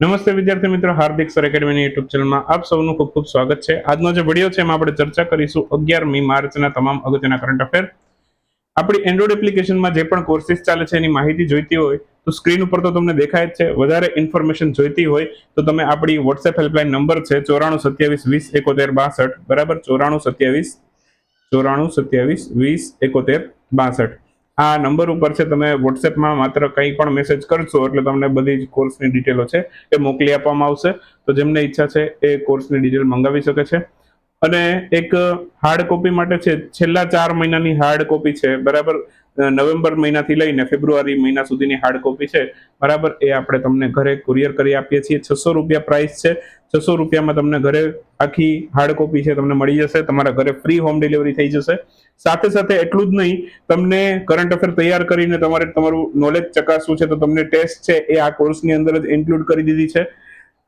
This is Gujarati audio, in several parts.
નમસ્તે વિદ્યાર્થી મિત્રો, હાર્દિક સર એકેડમીની યુટ્યુબ ચેનલમાં આપ સૌનું ખૂબ ખૂબ સ્વાગત છે. આજનો જે વીડિયો છે એમાં આપણે ચર્ચા કરીશું અગિયારમી માર્ચના તમામ અગત્યના કરંટ અફેર આપણી એન્ડ્રોઇડ એપ્લિકેશનમાં જે પણ કોર્સિસ ચાલે છે એની માહિતી જોઈતી હોય, તો સ્ક્રીન ઉપર તો તમને દેખાય જ છે. વધારે ઇન્ફોર્મેશન જોઈતી હોય, તો તમે આપણી વોટ્સએપ હેલ્પલાઇન નંબર છે ચોરાણું સત્યાવીસ વીસ એકોતેર બાસઠ. બરાબર? ચોરાણું સત્યાવીસ ચોરાણું સત્યાવીસ વીસ એકોતેર બાસઠ. આ નંબર ઉપર છે, તમે વોટ્સએપમાં માત્ર કંઈ પણ મેસેજ કરશો, એટલે તમને બધી જ કોર્સની ડિટેલો છે, એ મોકલી આપવામાં આવશે. તો જેમને ઈચ્છા છે, એ કોર્સની ડિટેલ મંગાવી શકે છે. અને એક હાર્ડ કોપી માટે છે, છેલ્લા ચાર મહિનાની હાર્ડ કોપી છે, બરાબર? નવેમ્બર મહિનાથી લઈને ફેબ્રુઆરી મહિના સુધીની હાર્ડ કોપી છે, બરાબર? એ આપણે તમને ઘરે કુરિયર કરી આપીએ છીએ. છસો રૂપિયા પ્રાઇસ છે, છસો રૂપિયામાં તમને ઘરે આખી હાર્ડ કોપી છે, તમને મળી જશે. તમારા ઘરે ફ્રી હોમ ડિલિવરી થઈ જશે. સાથે સાથે એટલું જ નહીં, તમને કરંટ અફેર તૈયાર કરીને તમારે તમારું નોલેજ ચકાસવું છે, તો તમને ટેસ્ટ છે, એ આ કોર્સની અંદર જ ઇન્ક્લુડ કરી દીધી છે.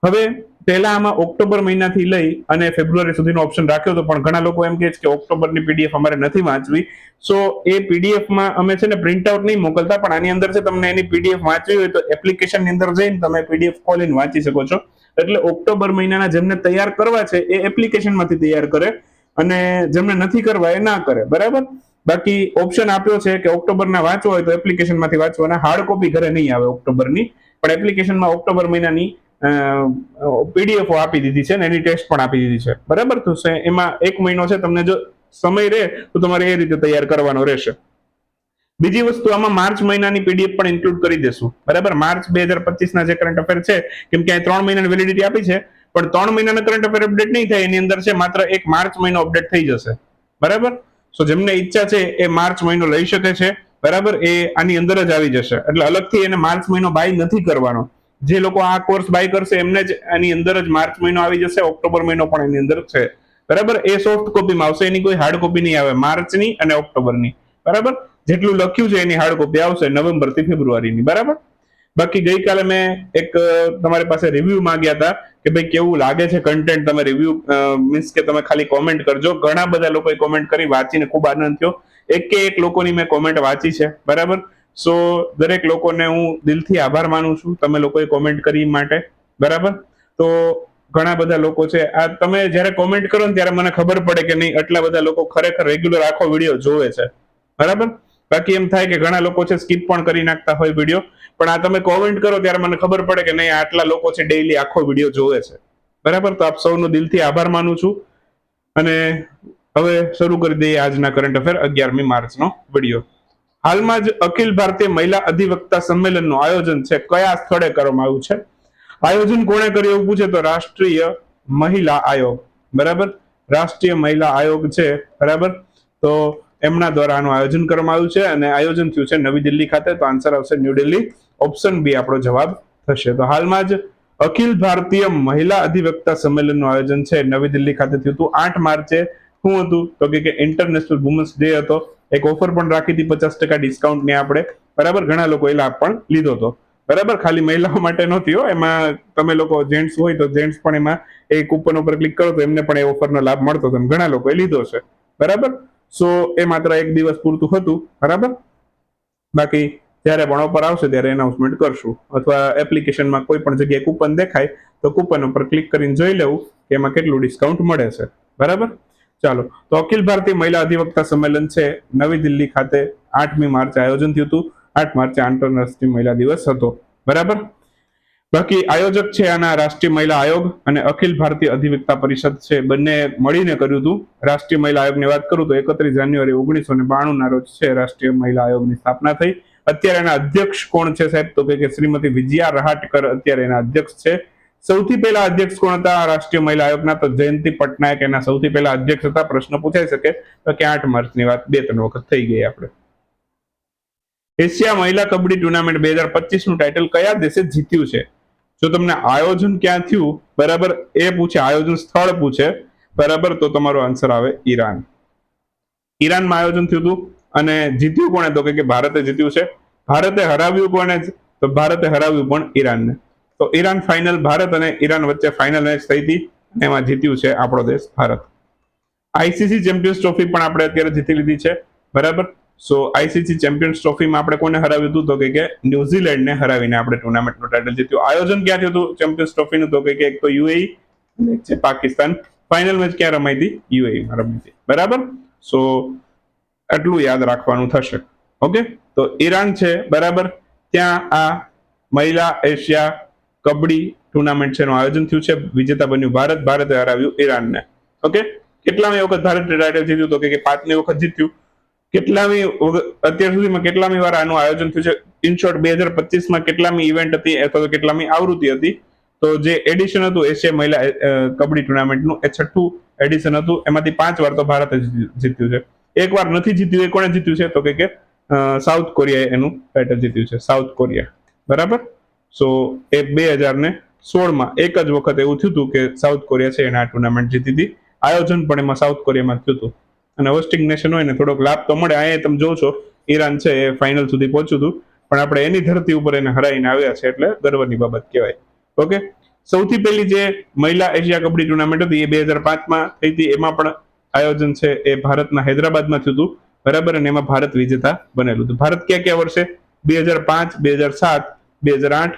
હવે પહેલા આમાં ઓક્ટોબર મહિનાથી લઈ અને ફેબ્રુઆરી સુધીનો ઓપ્શન રાખ્યો હતો, પણ ઘણા લોકો એમ કહે છે કે ઓક્ટોબરની પીડીએફ અમારે નથી વાંચવી. સો એ પીડીએફમાં અમે છે ને પ્રિન્ટ આઉટ નહીં મોકલતા, પણ આની અંદર છે તમને એની પીડીએફ વાંચવી હોય તો એપ્લિકેશનની અંદર જઈને તમે પીડીએફ ખોલીને વાંચી શકો છો. એટલે ઓક્ટોબર મહિનાના જેમને તૈયાર કરવા છે, એ એપ્લિકેશનમાંથી તૈયાર કરે. અને જેમને નથી કરવા એ ના કરે, બરાબર? બાકી ઓપ્શન આપ્યો છે કે ઓક્ટોબરના વાંચવો હોય તો એપ્લિકેશનમાંથી વાંચવાના. હાર્ડ કોપી ઘરે નહીં આવે ઓક્ટોબરની, પણ એપ્લિકેશનમાં ઓક્ટોબર મહિનાની પીડીએફઓ આપી દીધી છે ને એની ટેસ્ટ પણ આપી દીધી છે. બરાબર? તો એમાં એક મહિનો છે, તમને જો સમય રહે, તો તમારે એ રીતે તૈયાર કરવાનો રહેશે. બીજી વસ્તુ, આમાં માર્ચ મહિનાની પીડીએફ પણ ઇન્ક્લુડ કરી દેશું. બરાબર? માર્ચ બે હજાર પચીસના જે કરંટ અફેર છે, કેમ કે ત્રણ મહિનાની વેલિડિટી આપી છે પણ ત્રણ મહિનાના કરંટ અફેર અપડેટ નહીં થાય, એની અંદર છે માત્ર એક માર્ચ મહિનો અપડેટ થઈ જશે. બરાબર? સો જેમને ઈચ્છા છે એ માર્ચ મહિનો લઈ શકે છે. બરાબર? એ આની અંદર જ આવી જશે. એટલે અલગથી એને માર્ચ મહિનો બાય નથી કરવાનો. જે લોકો આ કોર્સ બાય કરશે, એમને જ આની અંદર જ માર્ચ મહિનો આવી જશે, ઓક્ટોબર મહિનો પણ એની અંદર છે. બરાબર? એ સોફ્ટ કોપીમાં આવશે. એની કોઈ હાર્ડ કોપી નહીં આવે. માર્ચની અને ઓક્ટોબરની. બરાબર? જેટલું લખ્યું છે એની હાર્ડ કોપી આવશે નવેમ્બરથી ફેબ્રુઆરીની. બરાબર? બાકી ગઈકાલે મેં એક તમારી પાસે રિવ્યુ માંગ્યા હતા. કે ભાઈ કેવું લાગે છે કન્ટેન્ટ તમે રિવ્યુ મીન્સ કે તમે ખાલી કોમેન્ટ કરજો. ઘણા બધા લોકોએ કોમેન્ટ કરી, વાંચીને ખૂબ આનંદ થયો. એક કે એક લોકોની મેં કોમેન્ટ વાંચી છે, બરાબર? સો દરેક લોકોને હું દિલથી આભાર માનું છું, તમે લોકોએ કોમેન્ટ કરી માટે, બરાબર? તો ઘણા બધા લોકો છે. આ તમે જ્યારે કોમેન્ટ કરો ને ત્યારે મને ખબર પડે કે નહીં, આટલા બધા લોકો ખરેખર રેગ્યુલર આખો વીડિયો જોવે છે, બરાબર? બાકી એમ થાય કે ઘણા લોકો છે સ્કીપ પણ કરી નાખતા હોય વીડિયો. પણ આ તમે કોમેન્ટ કરો ત્યારે મને ખબર પડે કે નહીં, આટલા લોકો છે ડેઈલી આખો વીડિયો જોવે છે. બરાબર? તો આપ સૌનો દિલથી આભાર માનું છું. અને હવે શરૂ કરી દઈએ આજના કરંટ અફેર અગિયારમી માર્ચનો વીડિયો હાલમાં જ અખિલ ભારતીય મહિલા અધિવક્તા સંમેલનનું આયોજન છે. કયા સ્થળે કરવામાં આવ્યું છે? આયોજન કોણે કર્યું એવું પૂછે તો રાષ્ટ્રીય મહિલા આયોગ. બરાબર? રાષ્ટ્રીય મહિલા આયોગ છે. બરાબર? તો એમના દ્વારા આનું આયોજન કરવામાં આવ્યું છે અને આયોજન થયું છે નવી દિલ્હી ખાતે. તો આન્સર આવશે ન્યૂ દિલ્હી. ઓપ્શન બી આપણો જવાબ થશે. તો હાલમાં જ અખિલ ભારતીય મહિલા અધિવક્તા સંમેલનનું આયોજન છે. નવી દિલ્હી ખાતે થયું હતું. આઠ માર્ચે શું હતું? તો કે ઇન્ટરનેશનલ વુમન્સ ડે હતો. એક ઓફર પણ રાખી હતી પચાસ ટકા ડિસ્કાઉન્ટની આપણે. બરાબર? ઘણા લોકોએ લાભ પણ લીધો હતો. બરાબર? ખાલી મહિલાઓ માટે નહોતી હો. એમાં તમે લોકો જેન્ટ્સ હોય તો જેન્ટ્સ પણ એમાં એ કૂપન ઉપર ક્લિક કરો તો એમને પણ એ ઓફરનો લાભ મળતો હતો. ઘણા લોકોએ લીધો છે. બરાબર? સો એ માત્ર એક દિવસ પૂરતું હતું. બરાબર? બાકી જ્યારે પણ ઓફર આવશે ત્યારે એનાઉન્સમેન્ટ કરશું. અથવા એપ્લિકેશનમાં કોઈ પણ જગ્યાએ કૂપન દેખાય, તો કૂપન ઉપર ક્લિક કરીને જોઈ લેવું કે એમાં કેટલું ડિસ્કાઉન્ટ મળે છે. બરાબર? ચાલો, તો અખિલ ભારતીય મહિલા અધિવક્તા સંમેલન છે. નવી દિલ્હી ખાતે આઠમી માર્ચે આયોજન થયું હતું. આઠ માર્ચે આંતરરાષ્ટ્રીય મહિલા દિવસ હતો. બરાબર? બાકી આયોજક છે આના રાષ્ટ્રીય મહિલા આયોગ અને અખિલ ભારતીય અધિવક્તા પરિષદ છે. બંને મળીને કર્યું હતું. રાષ્ટ્રીય મહિલા આયોગની વાત કરું તો એકત્રીસ જાન્યુઆરી ઓગણીસો ને બાણું ના રોજ છે રાષ્ટ્રીય મહિલા આયોગની સ્થાપના થઈ. અત્યારે એના અધ્યક્ષ કોણ છે સાહેબ? તો કે શ્રીમતી વિજયા રહાટકર અત્યારે એના અધ્યક્ષ છે. સૌથી પહેલા અધ્યક્ષ કોણ હતા રાષ્ટ્રીય મહિલા આયોગના? તો જયંતિ પટનાયક એના સૌથી પહેલા અધ્યક્ષ હતા. પ્રશ્ન પૂછાઈ શકે તો કે આઠ માર્ચની વાત, બે ત્રણ વખત થઈ ગઈ આપણે. એશિયા મહિલા કબડ્ડી ટુર્નામેન્ટ બે હજાર પચીસનું ટાઇટલ કયા દેશે જીત્યું છે? જો તમને આયોજન ક્યાં થયું? બરાબર એ પૂછે, આયોજન સ્થળ પૂછે. બરાબર, તો તમારો આન્સર આવે ઈરાન. ઈરાનમાં આયોજન થયું હતું અને જીત્યું કોણે? તો કે ભારતે જીત્યું છે. ભારતે હરાવ્યું કોણે તો ભારતે હરાવ્યું પણ ઈરાનને. તો ઈરાન ફાઇનલ ભારત અને ઈરાન વચ્ચે ફાઇનલ મેચ થઈ હતી અને એમાં જીત્યું છે આપણો દેશ ભારત. આઈસીસી ચેમ્પિયન્સ ટ્રોફી પણ આપણે અત્યારે જીતી લીધી છે. બરાબર? સો આઈસીસી ચેમ્પિયન્સ ટ્રોફીમાં આપણે કોને હરાવ્યું હતું? તો કે ન્યુઝીલેન્ડને હરાવીને આપણે ટુર્નામેન્ટનું ટાઇટલ જીત્યું. આયોજન ક્યાં થયું હતું ચેમ્પિયન્સ ટ્રોફીનું તો કે કે એક તો યુએઈ અને એક છે પાકિસ્તાન. ફાઇનલ મેચ ક્યાં રમાઈ હતી? યુએઈમાં રમાઈ હતી. બરાબર? સો આટલું યાદ રાખવાનું થશે. ઓકે તો ઈરાન છે, બરાબર? ત્યાં આ મહિલા એશિયા કબડ્ડી ટુર્નામેન્ટ છે, એનું આયોજન થયું છે. વિજેતા બન્યું ભારત. ભારતે હરાવ્યું ઈરાનને. ઓકે કેટલામી વખત ભારત ટાઇટલ જીત્યું તો કે પાંચમી વખત જીત્યું. કેટલામી અત્યાર સુધીમાં કેટલામી વાર આનું આયોજન થયું છે? ઇન બે હજાર પચીસમાં કેટલામી ઇવેન્ટ હતી અથવા તો કેટલામી આવૃત્તિ હતી. તો જે એડિશન હતું, એશિયા મહિલા કબડ્ડી ટુર્નામેન્ટનું એ છઠ્ઠું એડિશન હતું. એમાંથી પાંચ વાર તો ભારતે જીત્યું છે. એક વાર નથી જીત્યું, એ કોણે જીત્યું છે? તો કે કે સાઉથ કોરિયાએ એનું ટાઇટલ જીત્યું છે સાઉથ કોરિયા બરાબર? સો એ બે હજાર ને સોળમાં એક જ વખત એવું થયું હતું કે સાઉથ કોરિયા છે, એને આ ટુર્નામેન્ટ જીતી હતી. આયોજન પણ એમાં સાઉથ કોરિયામાં થયું હતું. અને હોસ્ટિંગ નેશન હોય ને, થોડોક લાભ તો મળે. અહીંયા તમે જોવો છો ઈરાન છે, એ ફાઇનલ સુધી પહોંચ્યું હતું. પણ આપણે એની ધરતી ઉપર એને હરાવીને આવ્યા છે, એટલે ગર્વની બાબત કહેવાય. ઓકે સૌથી પહેલી જે મહિલા એશિયા કબડ્ડી ટુર્નામેન્ટ હતી, એ બે હજાર પાંચમાં થઈ હતી. એમાં પણ આયોજન છે એ ભારતના હૈદરાબાદમાં થયું હતું. બરાબર અને એમાં ભારત વિજેતા બનેલું હતું. ભારત ક્યાં ક્યાં વર્ષે? બે હજાર પાંચ, બે હજાર સાત, બે હજાર આઠ,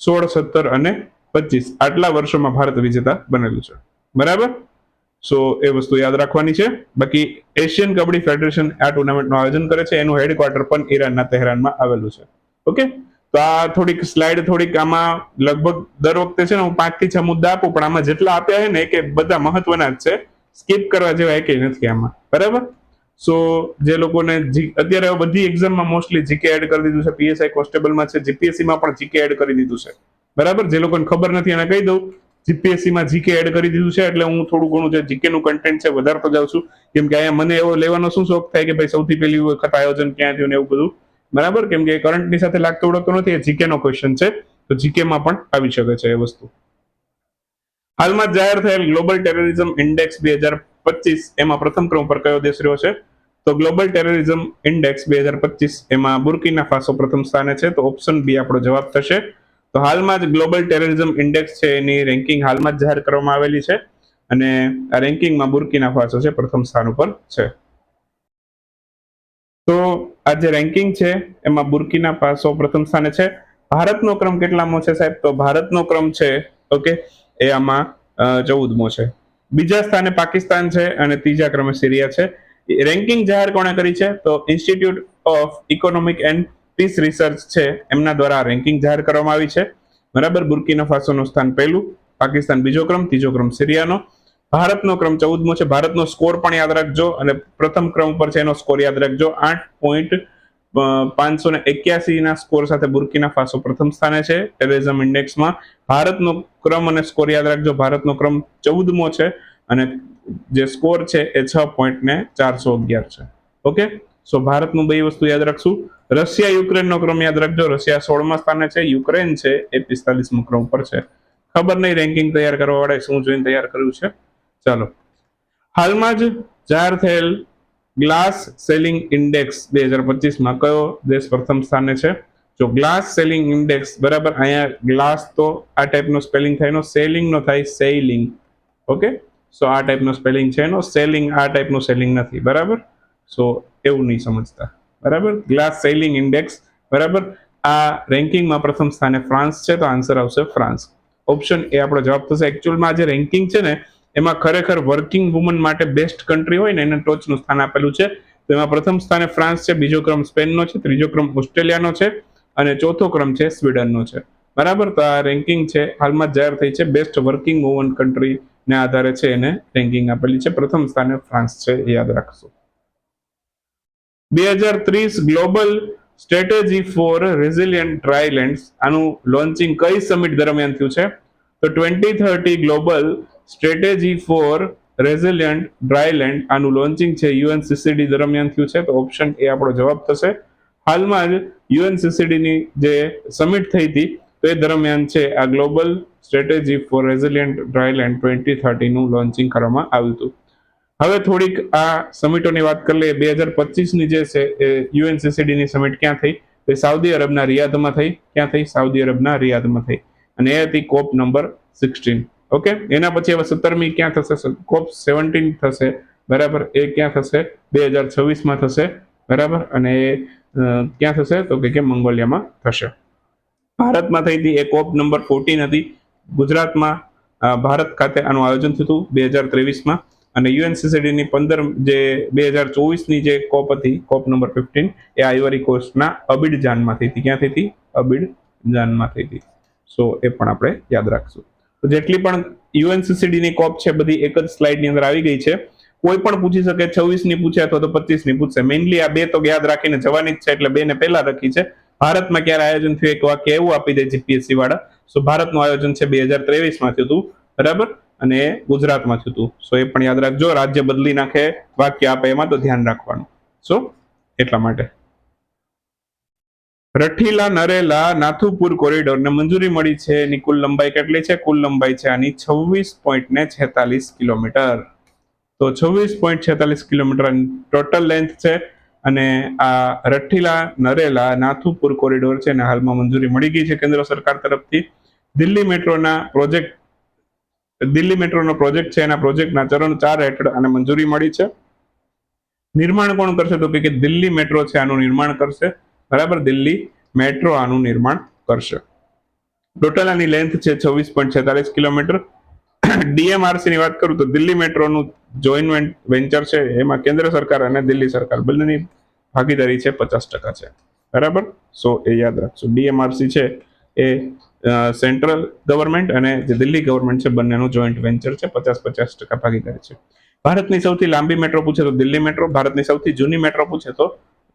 સોળ, સત્તર અને પચીસ. આટલા વર્ષોમાં ભારત વિજેતા બનેલું છે. બરાબર? સો એ વસ્તુ યાદ રાખવાની છે. બાકી એશિયન કબડ્ડી ફેડરેશન આ ટુર્નામેન્ટનું આયોજન કરે છે. એનું હેડક્વાર્ટર પણ ઈરાનના તહેરાનમાં આવેલું છે. ઓકે તો આ થોડીક સ્લાઇડ થોડીક આમાં લગભગ દર વખતે છે ને હું પાંચથી છ મુદ્દા આપું, પણ આમાં જેટલા આપ્યા છે ને કે બધા મહત્વના જ છે. સ્કીપ કરવા જેવા એકે નથી આમાં. બરાબર? સો જે લોકોને અત્યારે બધી એક્ઝામમાં મોસ્ટલી જીકે એડ કરી દીધું છે પીએસઆઈ કોન્સ્ટેબલમાં છે જીપીએસસીમાં પણ જીકે એડ કરી દીધું છે. બરાબર? જે લોકોને ખબર નથી એને કહી દઉં જીપીએસસીમાં જીકે એડ કરી દીધું છે, એટલે હું થોડું ઘણું જે જીકે નું કન્ટેન્ટ છે વધારતો જાઉં છું. કેમ કે અહીંયા મને એવો લેવાનો શું શોખ થાય કે ભાઈ સૌથી પહેલી વખત આયોજન ક્યાં થયું ને એવું બધું. બરાબર? કેમ કે કરંટની સાથે લાગતો ઓળખતો નથી, એ જીકે નો ક્વેશ્ચન છે. તો જીકે માં પણ આવી શકે છે એ વસ્તુ. હાલમાં જાહેર થયેલ ગ્લોબલ ટેરરિઝમ ઇન્ડેક્સ બે હજાર પચીસ એમાં પ્રથમ ક્રમ પર કયો દેશ રહ્યો છે? તો ગ્લોબલ ટેરરિઝમ ઇન્ડેક્સ બે હજાર પચીસ એમાં બુર્કીના ફાસો પ્રથમ સ્થાને છે, તો ઓપ્શન બી આપણો જવાબ થશે. તો હાલમાં જ ગ્લોબલ ટેરરિઝમ ઇન્ડેક્સ છે, એની રેન્કિંગ હાલમાં જ જાહેર કરવામાં આવેલી છે અને આ રેન્કિંગમાં બુર્કીના ફાસો છે, પ્રથમ સ્થાન ઉપર છે. તો આ જે રેન્કિંગ છે, એમાં બુર્કીના ફાસો પ્રથમ સ્થાને છે. ભારતનો ક્રમ કેટલામો છે સાહેબ? તો ભારતનો ક્રમ છે, ઓકે એ આમાં ચૌદમો છે. બીજા સ્થાને પાકિસ્તાન છે અને ત્રીજા ક્રમે સિરિયા છે. રેન્કિંગ જાહેર કોણે કરી છે? તો institute of economic and peace research છે. એમના દ્વારા રેન્કિંગ જાહેર કરવામાં આવી છે. બરાબર, બુર્કીના ફાસોનું સ્થાન પહેલું, પાકિસ્તાન બીજો ક્રમ, ત્રીજો ક્રમ સિરિયાનો. ભારતનો ક્રમ ચૌદમો છે. ભારતનો સ્કોર પણ યાદ રાખજો અને પ્રથમ ક્રમ ઉપર છે એનો સ્કોર યાદ રાખજો. આઠ પોઈન્ટ પાંચસો ને એક્યાસી ના સ્કોર સાથે બુર્કીના ફાસો પ્રથમ સ્થાને છે. ટેરરિઝમ ઇન્ડેક્સમાં ભારતનો ક્રમ અને સ્કોર યાદ રાખજો. ભારતનો ક્રમ ચૌદમો છે અને જે સ્કોર છે એ છ પોઈન્ટ ને ચારસો અગિયાર છે. ઓકે સો ભારતનું બે વસ્તુ યાદ રાખશું. રશિયા, યુક્રેનનો ક્રમ યાદ રાખજો. રશિયા સોળમા સ્થાને છે. યુક્રેન છે એ પિસ્તાલીસમો ક્રમ પર છે. ખબર નહીં રેન્કિંગ તૈયાર કરવા વાળા શું જોઈને તૈયાર કર્યું છે? ચાલો. હાલમાં જ જાહેર થયેલ ગ્લાસ સેલિંગ ઇન્ડેક્સ બે હજાર પચીસમાં કયો દેશ પ્રથમ સ્થાને છે? જો ગ્લાસ સેલિંગ ઇન્ડેક્સ બરાબર અહીંયા ગ્લાસ તો આ ટાઈપનો સ્પેલિંગ થાય, એનો સેલિંગ નો થાય સેલિંગ ઓકે? સો આ ટાઈપનો સ્પેલિંગ છે એનો, સેલિંગ આ ટાઈપનું સેલિંગ નથી, બરાબર? સો એવું નહીં સમજતા. બરાબર? ગ્લાસ સેલિંગ ઇન્ડેક્સ, બરાબર? આ રેન્કિંગમાં પ્રથમ સ્થાને ફ્રાન્સ છે, તો આન્સર આવશે ફ્રાન્સ. ઓપ્શન એ આપણો જવાબ થશે. એકચ્યુઅલમાં જે રેન્કિંગ છે ને એમાં ખરેખર વર્કિંગ વુમન માટે બેસ્ટ કન્ટ્રી હોય ને એને ટોચનું સ્થાન આપેલું છે. તો એમાં પ્રથમ સ્થાને ફ્રાન્સ છે, બીજો ક્રમ સ્પેનનો છે, ત્રીજો ક્રમ ઓસ્ટ્રેલિયાનો છે અને ચોથો ક્રમ છે, સ્વીડનનો છે. બરાબર? તો આ રેન્કિંગ છે, હાલમાં જાહેર થઈ છે. બેસ્ટ વર્કિંગ વુમન કન્ટ્રી ને આધારે છે એને રેન્કિંગ આપેલી છે. પ્રથમ સ્થાને ફ્રાન્સ છે યાદ રાખશો. બે હજાર ત્રીસ global strategy for resilient drylands આનું લોન્ચિંગ કઈ સમિટ દરમિયાન થયું છે? તો twenty thirty global strategy for resilient dryland આનું લોન્ચિંગ છે યુએનસીસીડી દરમિયાન થયું છે. તો ઓપ્શન એ આપણો જવાબ થશે. હાલમાં જ યુએન સીસીડીની જે સમિટ થઈ હતી, તો એ દરમિયાન છે આ global strategy for resilient dryland twenty થર્ટીનું launching કરવામાં આવ્યું હતું. હવે થોડીક આ સમિટોની વાત કરી લઈએ. બે હજાર પચીસની જે છે એ યુએન સીસીડીની સમિટ ક્યાં થઈ? તો સાઉદી અરબના રિયાદમાં થઈ. ક્યાં થઈ? સાઉદી અરબના રિયાદમાં થઈ. અને એ હતી કોપ નંબર સિક્સટીન. ઓકે એના પછી હવે સત્તરમી ક્યાં થશે? કોપ સેવન્ટીન થશે, બરાબર? એ ક્યાં થશે? બે હજાર છવ્વીસમાં થશે, બરાબર? અને એ ક્યાં થશે? તો કે મંગોલિયામાં થશે. ભારતમાં થઈ હતી એ કોપ નંબર ફોર્ટીન હતી. ગુજરાતમાં ભારત ખાતે આનું આયોજન થયું હતું બે હજાર ત્રેવીસમાં અને યુએનસીસીડીની પંદર, જે બે હજાર ચોવીસની જે કોપ હતી કોપ નંબર ફિફ્ટીન એ આઈવરી કોસ્ટના અબિડજાનમાં થઈ હતી. ક્યાં થઈ હતી? અબિડજાનમાં થઈ હતી. સો એ પણ આપણે યાદ રાખશું. તો જેટલી પણ યુએનસીસીડી ની કોપ છે, બધી એક જ સ્લાઇડની અંદર આવી ગઈ છે. કોઈ પણ પૂછી શકે, છવ્વીસની પૂછે અથવા તો પચીસની પૂછશે મેઇનલી આ બે તો યાદ રાખીને જવાની જ છે, એટલે બે ને પહેલા રાખી છે. ભારતમાં ક્યારે આયોજન થયું, એક વાક્ય એવું આપી દે જીપીએસસી વાળા. સો ભારતનું આયોજન છે બે હજાર ત્રેવીસમાં થયું હતું, બરાબર? અને ગુજરાતમાં થયું હતું. સો એ પણ યાદ રાખજો. રાજ્ય બદલી નાખે, વાક્ય આપે એમાં તો ધ્યાન રાખવાનું. સો એટલા માટે. રઠીલા, નરેલા, નાથુપુર કોરિડોરને મંજૂરી મળી છે. એની કુલ લંબાઈ કેટલી છે? કુલ લંબાઈ છે આની છવ્વીસ પોઈન્ટ ને છેતાલીસ કિલોમીટર. તો છવ્વીસ પોઈન્ટ છેતાલીસ કિલોમીટર ટોટલ લેન્થ છે અને આ રઠીલા, નરેલા, નાથુપુર કોરિડોર છે અને હાલમાં મંજૂરી મળી ગઈ છે કેન્દ્ર સરકાર તરફથી. દિલ્હી મેટ્રોના પ્રોજેક્ટ, દિલ્હી મેટ્રોનો પ્રોજેક્ટ છે. એના પ્રોજેક્ટના ચરણ ચાર હેઠળ આને મંજૂરી મળી છે. નિર્માણ કોણ કરશે? તો કે દિલ્હી મેટ્રો છે આનું નિર્માણ કરશે. બરાબર? દિલ્હી મેટ્રો આનું નિર્માણ કરશે. ટોટલ આની લેન્થ છે છવ્વીસ પોઈન્ટ છેતાલીસ કિલોમીટર. ડીએમઆરસી ની વાત કરું તો દિલ્હી મેટ્રોનું જોઈન્ટ વેન્ચર છે, એમાં કેન્દ્ર સરકાર અને દિલ્હી સરકાર બંનેની ભાગીદારી છે પચાસ ટકા છે. બરાબર? સો એ યાદ રાખશો ડીએમઆરસી છે એ સેન્ટ્રલ ગવર્મેન્ટ અને જે દિલ્હી ગવર્મેન્ટ છે બંનેનું જોઈન્ટ વેન્ચર છે પચાસ પચાસ ટકા ભાગીદારી છે. ભારતની સૌથી લાંબી મેટ્રો પૂછે તો દિલ્હી મેટ્રો, ભારતની સૌથી જૂની મેટ્રો પૂછે તો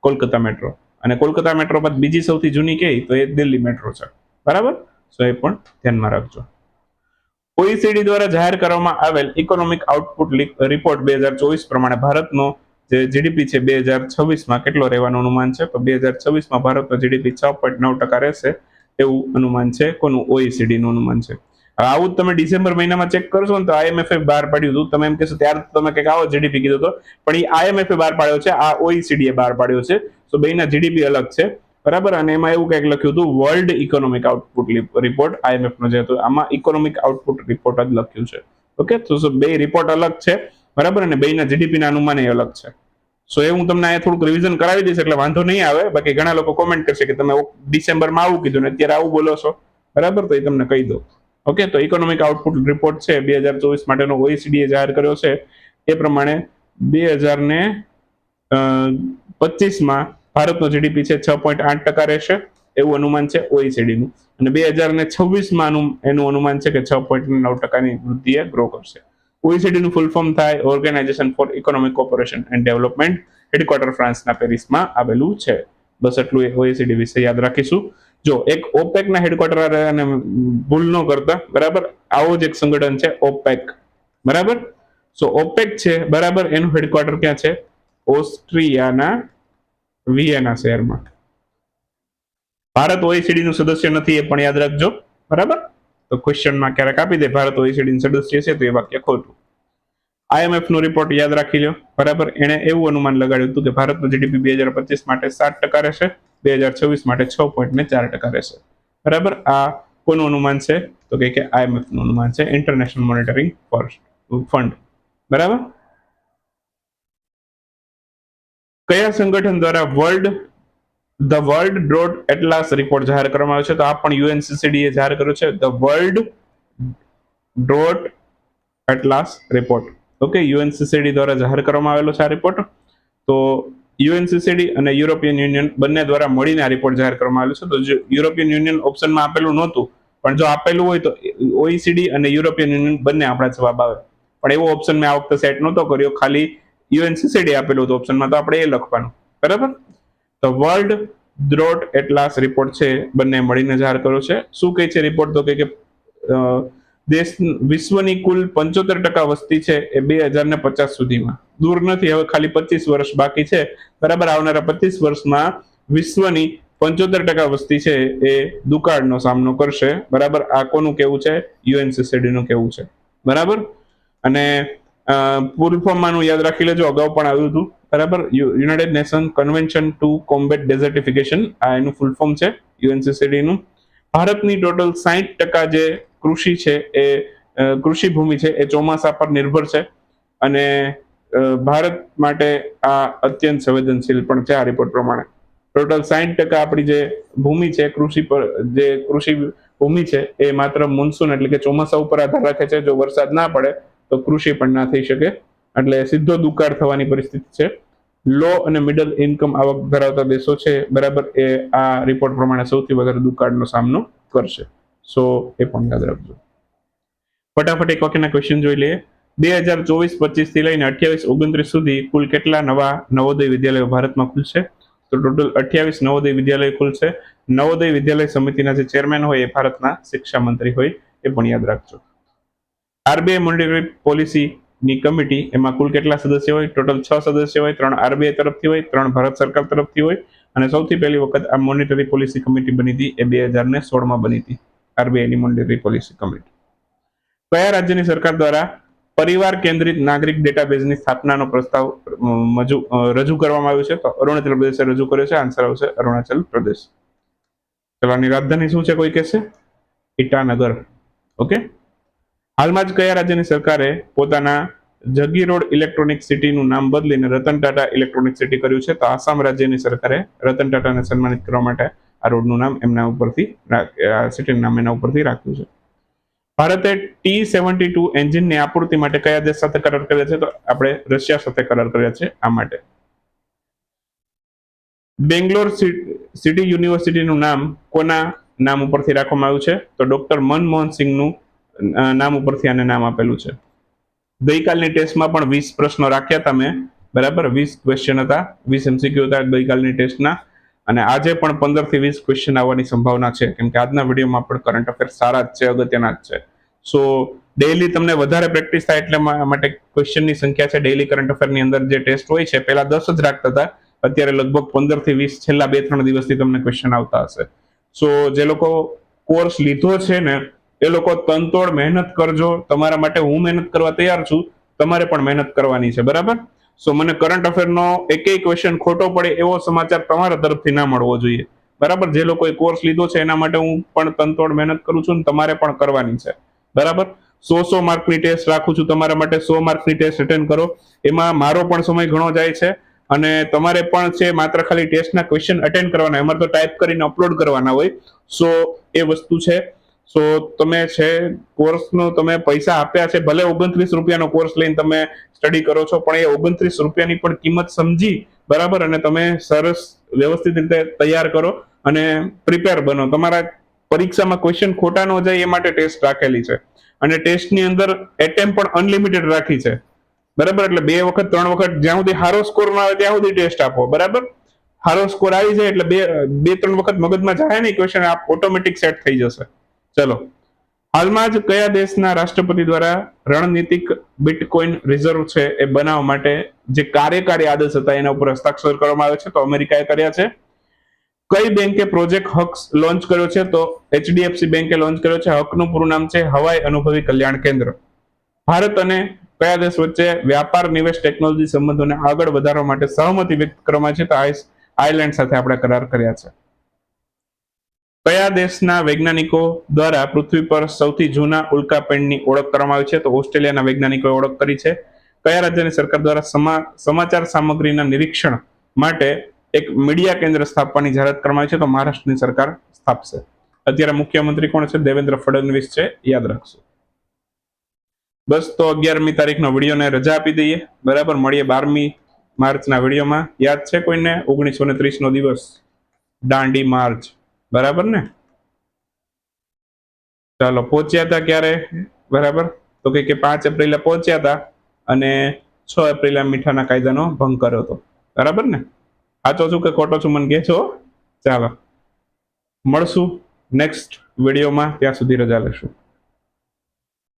કોલકાતા મેટ્રો. અને કોલકાતા મેટ્રો બાદ બીજી સૌથી જૂની કહી તો એ દિલ્હી મેટ્રો છે. બરાબર? સો એ પણ ધ્યાનમાં રાખજો. ઓઈસીડી દ્વારા જાહેર કરવામાં આવેલ ઇકોનોમિક આઉટપુટ રિપોર્ટ બે હજાર ચોવીસ પ્રમાણે ભારતનો જે જીડીપી છે બે હજાર છવ્વીસમાં કેટલો રહેવાનું અનુમાન છે? તો બે હજાર છવ્વીસમાં ભારતનો જીડીપી છ પોઈન્ટ નવ ટકા રહેશે એવું અનુમાન છે. કોનું ઓઈસીડીનું અનુમાન છે? આવું તમે ડિસેમ્બર મહિનામાં ચેક કરશો ને તો IMF બહાર પાડ્યું હતું. તમે એમ કહેશો, ત્યારે તમે કંઈક આવો જીડીપી કીધું હતો પણ એ IMF બહાર પાડ્યો છે. આ ઓઈસીડીએ બહાર પાડ્યો છે. તો બેના જીડીપી અલગ છે. બરાબર? અને એમાં એવું કંઈક લખ્યું હતું world economic output report IMF નો જે હતો, આમાં ઇકોનોમિક આઉટપુટ રિપોર્ટ જ લખ્યું છે. ઓકે તો બે રિપોર્ટ અલગ છે. બરાબર? અને બેના જીડીપી ના અનુમાન એ અલગ છે. સો એ હું તમને અહીંયા થોડુંક રિવિઝન કરાવી દઈશ, એટલે વાંધો નહીં આવે. બાકી ઘણા લોકો કોમેન્ટ કરશે કે તમે ડિસેમ્બરમાં આવું કીધું ને અત્યારે આવું બોલો છો. બરાબર? તો એ તમને કહી દો ઓકે તો ઇકોનોમિક આઉટપુટ રિપોર્ટ છે, બે હજાર ચોવીસ માટેનો OECD એ જાહેર કર્યો છે. એ પ્રમાણે બે હજાર ને પચીસમાં ભારતનો જીડીપી છે છ પોઈન્ટ આઠ ટકા રહેશે, એવું અનુમાન છે ઓઈસીડીનું અને બે હજાર ને છવ્વીસમાં એનું અનુમાન છે કે છ પોઈન્ટ નવ ટકાની વૃદ્ધિએ ગ્રો કરશે. ઓઈસીડીનું ફૂલ ફોર્મ થાય organization for economic operation and development headquarter ફ્રાન્સના પેરિસમાં આવેલું છે. બસ એટલું એ ઓઈસીડી વિશે યાદ રાખીશું. જો એક ઓપેક ના હેડક્વાર્ટર અને ભૂલ ન કરતા, બરાબર? આવો જ એક સંગઠન છે ઓપેક બરાબર? સો ઓપેક છે, બરાબર? એનું હેડક્વાર્ટર ક્યાં છે? ઓસ્ટ્રિયાના વિયેના શહેરમાં. ભારત ઓઈસીડી નું સદસ્ય નથી એ પણ યાદ રાખજો. બરાબર? તો ક્વેશ્ચનમાં ક્યારેક આપી દે, ભારત ઓઈસીડી નું સદસ્ય છે તો એ વાક્ય ખોટું. આઈએમએફ નો રિપોર્ટ યાદ રાખી લો બરાબર? એણે એવું અનુમાન લગાડ્યું હતું કે ભારતનું જીડીપી બે હજાર પચીસ માટે સાત ટકા રહેશે, બે હજાર છવ્વીસ માટે છ પોઈન્ટ ને ચાર ટકા રહેશે. બરાબર? આ કોનું અનુમાન છે? તો કે આઈએમએફનું અનુમાન છે ઇન્ટરનેશનલ મોનિટરિંગ ફંડ બરાબર? કયા સંગઠન દ્વારા world, the world drought atlas report જાહેર કરવામાં આવ્યો છે? તો આ પણ યુએનસીસીડી એ જાહેર કર્યો છે. The world drought atlas report okay UNCCD દ્વારા જાહેર કરવામાં આવેલો છે આ રિપોર્ટ તો યુએનસીસીડી અને યુરોપિયન યુનિયન બંને દ્વારા મળીને આ રિપોર્ટ જાહેર કરવામાં આવેલો છે. તો જો યુરોપિયન યુનિયન ઓપ્શનમાં આપેલું નહોતું, પણ જો આપેલું હોય તો ઓઈસીડી અને યુરોપિયન યુનિયન બંને આપણા જવાબ આવે. પણ એવો ઓપ્શન મેં આ વખતે સેટ નહોતો કર્યો. ખાલી યુએનસીસીડી આપેલું હતું ઓપ્શનમાં, તો આપણે એ લખવાનું. બરાબર? તો વર્લ્ડ ડ્રોટ એટલાસ રિપોર્ટ છે, બંને મળીને જાહેર કર્યો છે. શું કહે છે રિપોર્ટ? તો કે દેશ વિશ્વની કુલ પંચોતેર ટકા વસ્તી છે એ બે હજાર ને પચાસ સુધીમાં. દૂર નથી, હવે ખાલી પચીસ વર્ષ બાકી છે. બરાબર? આવનારા પચીસ વર્ષમાં વિશ્વની પંચોતેર ટકા વસ્તી છે એ દુકાળનો સામનો કરશે. બરાબર? આ કોનું કેવું છે? યુએનસીસીડી નું કેવું છે. બરાબર? અને પૂર્વ ફોર્મમાંનું યાદ રાખી લેજો, અગાઉ પણ આવ્યું હતું. બરાબર? United nation convention to combat desertification આ એનું ફૂલ ફોર્મ છે યુએનસીસીડીનું ભારતની ટોટલ સાહીઠ ટકા જે કૃષિ છે એ કૃષિ ભૂમિ છે, એ ચોમાસા પર નિર્ભર છે. અને ભારત માટે આ અત્યંત સંવેદનશીલ પણ છે આ રિપોર્ટ પ્રમાણે. ટોટલ સાહીઠ ટકા આપણી જે ભૂમિ છે, કૃષિ પર, જે કૃષિ ભૂમિ છે, એ માત્ર મોન્સૂન એટલે કે ચોમાસા ઉપર આધાર રાખે છે. જો વરસાદ ના પડે તો કૃષિ પણ ના થઈ શકે. એટલે સીધો દુકાળ થવાની પરિસ્થિતિ છે. લો અને મિડલ ઇન્કમ આવક ધરાવતા દેશો છે, બરાબર, એ આ રિપોર્ટ પ્રમાણે સૌથી વધારે દુકાળનો સામનો કરશે. સો એ પણ યાદ રાખજો. ફટાફટ એક વાક્યના ક્વેશ્ચન જોઈ લઈએ. બે હજાર ચોવીસ પચીસથી લઈને અઠ્યાવીસ ઓગણત્રીસ સુધી કુલ કેટલા નવા નવોદય વિદ્યાલયો ભારતમાં ખુલશે? તો ટોટલ અઠ્યાવીસ નવોદય વિદ્યાલય ખુલશે. નવોદય વિદ્યાલય સમિતિના જે ચેરમેન હોય એ ભારતના શિક્ષા મંત્રી હોય, એ પણ યાદ રાખજો. આરબીઆઈ મોનિટરી પોલિસીની કમિટી, એમાં કુલ કેટલા સદસ્ય હોય? ટોટલ છ સદસ્ય હોય, ત્રણ આરબીઆઈ તરફથી હોય, ત્રણ ભારત સરકાર તરફથી હોય અને સૌથી પહેલી વખત આ મોનિટરી પોલિસી કમિટી બની હતી એ બે હજાર ને સોળમાં બની હતી, આરબીઆઈની મોનિટરી પોલિસી કમિટી કયા રાજ્યની સરકાર દ્વારા પરિવાર કેન્દ્રિત નાગરિક ડેટાબેઝની સ્થાપનાનો પ્રસ્તાવ રજૂ કરવામાં આવ્યો છે? તો અરુણાચલ પ્રદેશે રજૂ કર્યો છે. આન્સર આવશે અરુણાચલ પ્રદેશ. ચલાની રાજધાની શું છે? કોઈ કહેશે? ઇટાનગર ઓકે? હાલમાં જ કયા રાજ્યની સરકારે પોતાના જગી રોડ ઇલેક્ટ્રોનિક સિટીનું નામ બદલીને રતન ટાટા ઇલેક્ટ્રોનિક સિટી કર્યું છે? તો આસામ રાજ્યની સરકારે રતન ટાટાને સન્માનિત કરવા માટે આ રોડનું નામ એમના ઉપરથી સિટીનું નામ એના ઉપરથી રાખ્યું છે. ભારતે ટી સેવન્ટી ટુ એન્જિનની આપૂર્તિ માટે કયા દેશ સાથે કરાર કર્યા છે? તો આપણે રશિયા સાથે કરાર કર્યા છે આ માટે. બેંગ્લોર સિટી યુનિવર્સિટીનું નામ કોના નામ ઉપરથી રાખવામાં આવ્યું છે? તો ડોક્ટર મનમોહન સિંહનું નામ ઉપરથી આને નામ આપેલું છે. ગઈકાલની ટેસ્ટમાં પણ વીસ પ્રશ્નો રાખ્યા હતા મેં બરાબર? વીસ ક્વેશ્ચન હતા, વીસ એમસીક્યુ હતા ગઈકાલની ટેસ્ટના. અને આજે પણ પંદરથી વીસ ક્વેશ્ચન આવવાની સંભાવના છે. કેમ કે આજના વિડીયોમાં પણ કરંટ અફેર સારા જ છે, અગત્યના જ છે. સો ડેઈલી તમને વધારે પ્રેક્ટિસ થાય એટલે માટે ક્વેશ્ચનની સંખ્યા છે. ડેઈલી કરંટ અફેરની અંદર જે ટેસ્ટ હોય છે, પહેલા દસ જ રાખતા હતા. અત્યારે લગભગ પંદરથી વીસ, છેલ્લા બે ત્રણ દિવસથી તમને ક્વેશ્ચન આવતા હશે. સો જે લોકો કોર્સ લીધો છે ને એ લોકો તનતોડ મહેનત કરજો. તમારા માટે હું મહેનત કરવા તૈયાર છું. તમારે પણ મહેનત કરવાની છે. બરાબર? સો મને કરંટ અફેરનો એકેય ક્વેશ્ચન ખોટો પડે એવો સમાચાર તમારા તરફથી ના મળવો જોઈએ. બરાબર? જે લોકોએ કોર્સ લીધો છે, એના માટે હું પણ તનતોડ મહેનત કરું છું ને તમારે પણ કરવાની છે. બરાબર? સો સો માર્કની ટેસ્ટ રાખું છું તમારા માટે. સો માર્કની ટેસ્ટ અટેન્ડ કરો. એમાં મારો પણ સમય ઘણો જાય છે અને તમારે પણ છે માત્ર ખાલી ટેસ્ટના ક્વેશ્ચન અટેન્ડ કરવાના. અમારે તો ટાઈપ કરીને અપલોડ કરવાના હોય. સો એ વસ્તુ છે. સો તમે છે કોર્સનો તમે પૈસા આપ્યા છે, ભલે ઓગણત્રીસ રૂપિયાનો કોર્સ લઈને તમે સ્ટડી કરો છો, પણ એ ઓગણત્રીસ રૂપિયાની પણ કિંમત સમજી, બરાબર? અને તમે સરસ વ્યવસ્થિત રીતે તૈયાર કરો અને પ્રિપેર બનો. તમારા પરીક્ષામાં ક્વેશ્ચન ખોટા ન જાય, એ માટે ટેસ્ટ રાખેલી છે. અને ટેસ્ટની અંદર એટેમ્પ પણ અનલિમિટેડ રાખી છે. બરાબર? એટલે બે વખત, ત્રણ વખત, જ્યાં સુધી સારો સ્કોર ના આવે, ત્યાં સુધી ટેસ્ટ આપો. બરાબર? સારો સ્કોર આવી જાય, એટલે બે બે, ત્રણ વખત મગજમાં જાય નહીં ક્વેશ્ચન આપ ઓટોમેટિક સેટ થઈ જશે. ચલો. હાલમાં જ કયા દેશના રાષ્ટ્રપતિ દ્વારા રણનીતિક બિટકોઇન રિઝર્વ છે એ બનાવવા માટે જે કાર્યકારી આદેશ હતા એના ઉપર હસ્તાક્ષર કરવામાં આવે છે તો અમેરિકાએ કર્યા છે. કઈ બેંકે પ્રોજેક્ટ હક્સ લોન્ચ કર્યો છે તો એચડીએફસી બેંકે લોન્ચ કર્યો છે. હકનું પૂરું નામ છે હવાઈ અનુભવી કલ્યાણ કેન્દ્ર. ભારત અને કયા દેશ વચ્ચે વ્યાપાર નિવેશ ટેકનોલોજી સંબંધોને આગળ વધારવા માટે સહમતિ વ્યક્ત કરવામાં છે તો આઈલેન્ડ સાથે આપણે કરાર કર્યા છે. કયા દેશના વૈજ્ઞાનિકો દ્વારા પૃથ્વી પર સૌથી જૂના ઉલ્કાપિંડની ઓળખ કરવામાં આવી છે? તો ઓસ્ટ્રેલિયાના વૈજ્ઞાનિકોએ ઓળખ કરી છે. કયા રાજ્યની સરકાર દ્વારા સમા, સમાચાર સામગ્રીના નિરીક્ષણ માટે એક મીડિયા કેન્દ્ર સ્થાપવાની જાહેરાત કરવામાં આવી છે? તો મહારાષ્ટ્રની સરકાર સ્થાપશે. અત્યારે મુખ્યમંત્રી કોણ છે? દેવેન્દ્ર ફડણવીસ છે. યાદ રાખશો બસ તો અગિયારમી તારીખનો વિડીયોને રજા આપી દઈએ. બરાબર, મળીએ બારમી માર્ચના વિડીયોમાં. યાદ છે કોઈને? ઓગણીસો ને ત્રીસનો દિવસ. દાંડી માર્ચ. બરાબર ને? ચાલો, પહોંચ્યા હતા ક્યારે? બરાબર? તો કે પાંચ એપ્રિલે પહોંચ્યા હતા અને છ એપ્રિલે મીઠાના કાયદાનો ભંગ કર્યો હતો. બરાબર ને? સાચો છું કે ખોટો છું, મને કહેજો? ચાલો, મળશું નેક્સ્ટ વિડીયોમાં. ત્યાં સુધી રજા લેશું.